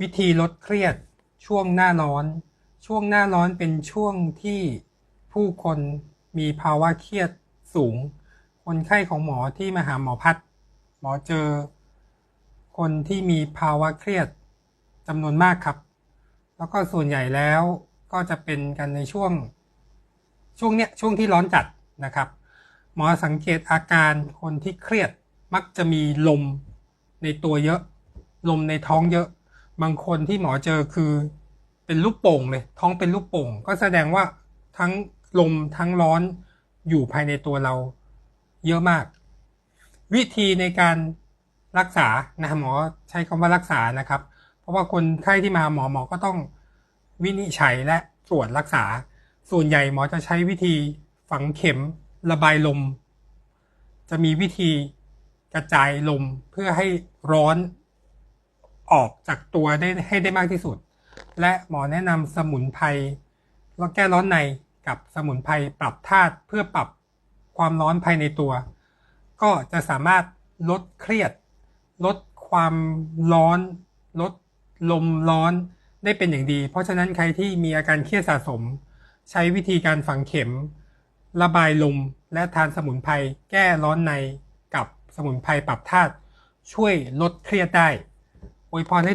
วิธีลดเครียดช่วงหน้าร้อน ช่วงหน้าร้อนเป็นช่วงที่ผู้คนมีภาวะเครียดสูง คนไข้ของหมอที่มาหาหมอพัด หมอเจอ คนที่มีภาวะเครียดจำนวนมากครับ แล้วก็ส่วนใหญ่แล้วก็จะเป็นกันในช่วง ช่วงเนี้ยช่วงที่ร้อนจัดนะครับ หมอสังเกตอาการคนที่เครียดมักจะมีลมในตัวเยอะ ลมในท้องเยอะ บางคนที่หมอเจอคือเป็นลูกโป่งเลย ท้องเป็นลูกโป่ง ก็แสดงว่าทั้งลมทั้งร้อนอยู่ภายในตัวเราเยอะมาก วิธีในการรักษานะหมอใช้คำว่ารักษานะครับ เพราะว่าคนไข้ที่มาหมอหมอก็ต้องวินิจฉัยและตรวจรักษา ส่วนใหญ่หมอจะใช้วิธีฝังเข็มระบายลม จะมีวิธีกระจายลมเพื่อให้ร้อน ออกจากตัวได้ให้ได้มากที่สุด และหมอแนะนำสมุนไพรแล้วแก้ร้อนในกับสมุนไพรปรับธาตุเพื่อปรับความร้อนภายในตัว ก็จะสามารถลดเครียด ลดความร้อน ลดลมร้อนได้เป็นอย่างดี เพราะฉะนั้นใครที่มีอาการเครียดสะสม ใช้วิธีการฝังเข็ม ระบายลมและทานสมุนไพรแก้ร้อนในกับสมุนไพรปรับธาตุช่วยลดเครียดได้ อวยพรให้